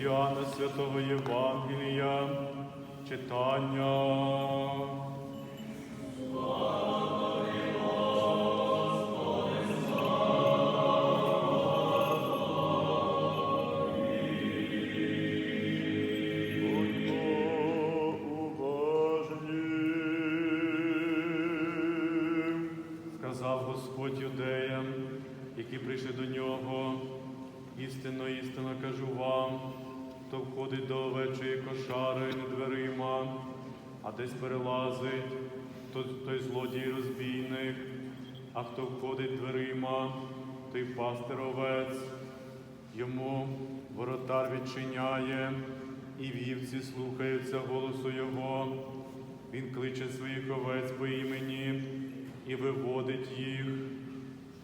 Від Святого Євангелія читання. Сказав Господь юдеям, які прийшли до нього, істинно, істинно кажу вам, хто входить до овечої кошари дверима, а десь перелазить, то той злодій розбійник, а хто входить дверима, той пастир овець. Йому воротар відчиняє, і вівці слухаються голосу Його. Він кличе своїх овець по імені і виводить їх,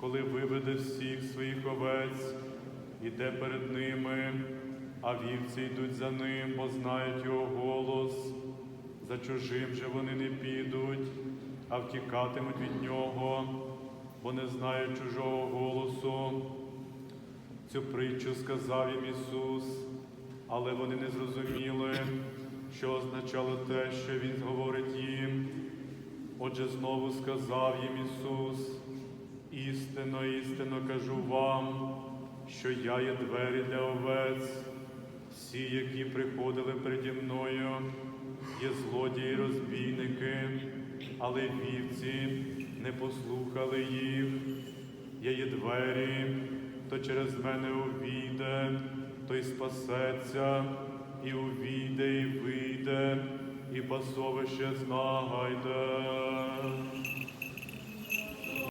коли виведе всіх своїх овець, іде перед ними, а вівці йдуть за ним, бо знають його голос. За чужим же вони не підуть, а втікатимуть від нього, бо не знають чужого голосу. Цю притчу сказав їм Ісус, але вони не зрозуміли, що означало те, що Він говорить їм. Отже, знову сказав їм Ісус, істинно, істинно кажу вам, що я є двері для овець. Всі, які приходили переді мною, є злодії, розбійники, але вівці не послухали їх. Я є двері, хто через мене увійде, той спасеться, і увійде, і вийде, і пасовище знайде.